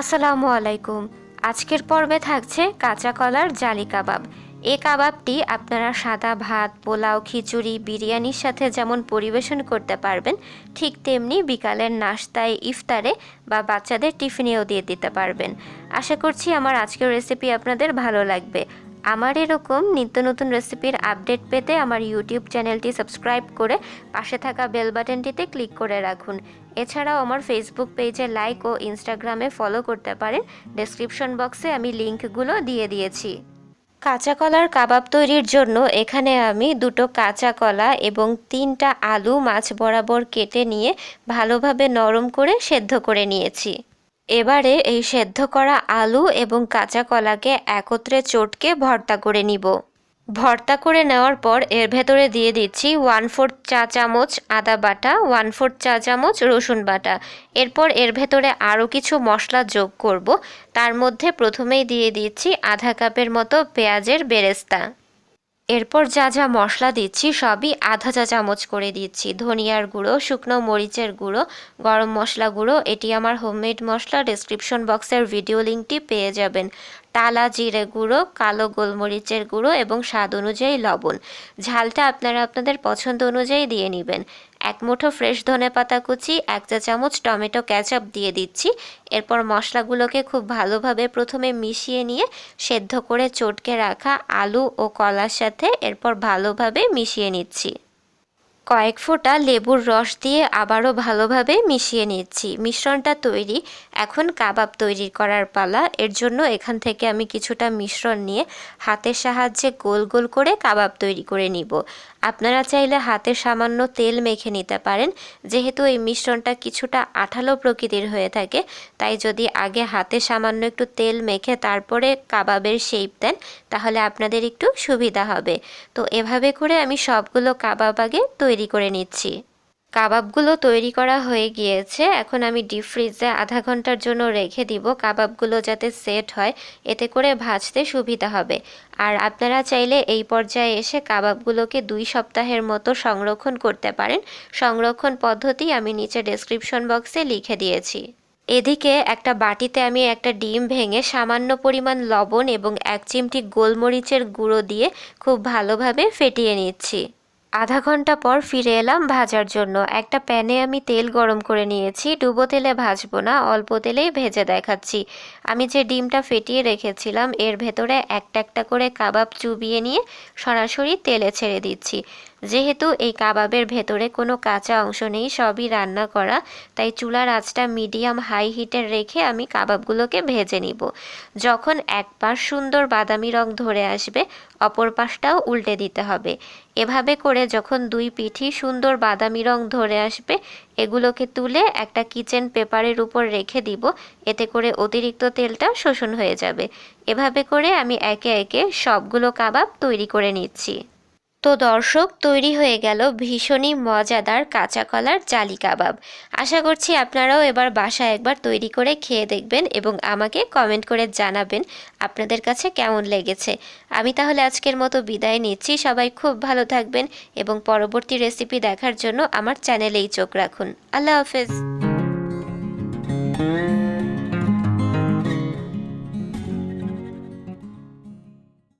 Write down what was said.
আসসালামু আলাইকুম। আজকের পর্বে থাকছে কাঁচা কলার জালি কাবাব। এ কাবাবটি আপনারা সাদা ভাত, পোলাও, খিচুড়ি, বিরিয়ানির সাথে যেমন পরিবেশন করতে পারবেন, ঠিক তেমনি বিকালের নাস্তায়, ইফতারে বা বাচ্চাদের টিফিনেও দিয়ে দিতে পারবেন। আশা করছি আমার আজকের রেসিপি আপনাদের ভালো লাগবে। আমার এরকম নিত্য নতুন রেসিপির আপডেট পেতে আমার ইউটিউব চ্যানেলটি সাবস্ক্রাইব করে পাশে থাকা বেল বাটনটিতে ক্লিক করে রাখুন। এছাড়াও আমার ফেসবুক পেজে লাইক ও ইনস্টাগ্রামে ফলো করতে পারেন। ডেসক্রিপশন বক্সে আমি লিঙ্কগুলো দিয়ে দিয়েছি। কাঁচা কলার কাবাব তৈরির জন্য এখানে আমি দুটো কাঁচা কলা এবং তিনটা আলু মাছ বরাবর কেটে নিয়ে ভালোভাবে নরম করে সেদ্ধ করে নিয়েছি। এবারে এই সেদ্ধ করা আলু এবং কাঁচা কলাকে একত্রে চটকে ভর্তা করে নিব। ভর্তা করে নেওয়ার পর এর ভেতরে দিয়ে দিচ্ছি ওয়ান ফোর্থ চা চামচ আদা বাটা, ওয়ান ফোর্থ চা চামচ রসুন বাটা। এরপর এর ভেতরে আরও কিছু মশলা যোগ করব। তার মধ্যে প্রথমেই দিয়ে দিচ্ছি আধা কাপের মতো পেঁয়াজের বেরেস্তা। এরপর যা যা মশলা দিচ্ছি সবই আধা চা চামচ করে দিচ্ছি। ধনিয়ার গুঁড়ো, শুকনো মরিচের গুঁড়ো, গরম মশলা গুঁড়ো, এটি আমার হোমমেড মশলা। ডেসক্রিপশন বক্সের ভিডিও লিঙ্কটি পেয়ে যাবেন। তালা জিরে গুঁড়ো, কালো গোলমরিচের গুঁড়ো এবং স্বাদ অনুযায়ী লবণ। ঝালটা আপনারা আপনাদের পছন্দ অনুযায়ী দিয়ে নেবেন। এক মুঠো ফ্রেশ ধনে পাতা কুচি, এক চা চামচ টমেটো ক্যাচআপ দিয়ে দিচ্ছি। এরপর মশলাগুলোকে খুব ভালোভাবে প্রথমে মিশিয়ে নিয়ে সেদ্ধ করে চটকে রাখা আলু ও কলার সাথে এরপর ভালোভাবে মিশিয়ে নিচ্ছি। কয়েক ফোঁটা লেবুর রস দিয়ে আবারও ভালোভাবে মিশিয়ে নিচ্ছি। মিশ্রণটা তৈরি। এখন কাবাব তৈরি করার পালা। এর জন্য এখান থেকে আমি কিছুটা মিশ্রণ নিয়ে হাতের সাহায্যে গোল গোল করে কাবাব তৈরি করে নিব। আপনারা চাইলে হাতে সামান্য তেল মেখে নিতে পারেন। যেহেতু এই মিশ্রণটা কিছুটা আঠালো প্রকৃতির হয়ে থাকে, তাই যদি আগে হাতে সামান্য একটু তেল মেখে তারপরে কাবাবের শেপ দেন, তাহলে আপনাদের একটু সুবিধা হবে। তো এভাবে করে আমি সবগুলো কাবাব আগে তৈরি করে নিচ্ছি। কাবাবগুলো তৈরি করা হয়ে গিয়েছে। এখন আমি ডিপ ফ্রিজে আধা ঘণ্টার জন্য রেখে দিব। কাবাবগুলো যাতে সেট হয়, এতে করে ভাজতে সুবিধা হবে। আর আপনারা চাইলে এই পর্যায়ে এসে কাবাবগুলোকে দুই সপ্তাহের মতো সংরক্ষণ করতে পারেন। সংরক্ষণ পদ্ধতি আমি নিচে ডেসক্রিপশন বক্সে লিখে দিয়েছি। এদিকে একটা বাটিতে আমি একটা ডিম ভেঙে সামান্য পরিমাণ লবণ এবং এক চিমটি গোলমরিচের গুঁড়ো দিয়ে খুব ভালোভাবে ফেটিয়ে নিচ্ছি। আধা ঘণ্টা পর ফিরে এলাম ভাজার জন্য। একটা প্যানে আমি তেল গরম করে নিয়েছি, ডুবো তেলে ভাজবো না, অল্প তেলেই ভেজে দেখাচ্ছি। আমি যে ডিমটা ফেটিয়ে রেখেছিলাম, এর ভেতরে একটা একটা করে কাবাব চুবিয়ে নিয়ে সরাসরি তেলে ছেড়ে দিচ্ছি। যেহেতু এই কাবাবের ভেতরে কোনো কাঁচা অংশ নেই, সবই রান্না করা, তাই চুলার আঁচটা মিডিয়াম হাই হিটে রেখে আমি কাবাবগুলোকে ভেজে নিব। যখন এক পাশ সুন্দর বাদামি রং ধরে আসবে, অপর পাশটাও উল্টে দিতে হবে। এভাবে করে যখন দুই পিঠি সুন্দর বাদামি রং ধরে আসবে, এগুলোকে তুলে একটা কিচেন পেপারের উপর রেখে দিব। এতে করে অতিরিক্ত তেলটা শোষণ হয়ে যাবে। এভাবে করে আমি একে একে সবগুলো কাবাব তৈরি করে নিচ্ছি। তো দর্শক তৈরি হয়ে গেল ভীষণই মজাদার কাঁচা কলার জালি কাবাব। আশা করছি আপনারাও এবার বাসায় একবার তৈরি করে খেয়ে দেখবেন এবং আমাকে কমেন্ট করে জানাবেন আপনাদের কাছে কেমন লেগেছে। আমি তাহলে আজকের মতো বিদায় নিচ্ছি। সবাই খুব ভালো থাকবেন এবং পরবর্তী রেসিপি দেখার জন্য আমার চ্যানেলেই চোখ রাখুন। আল্লাহ হাফেজ।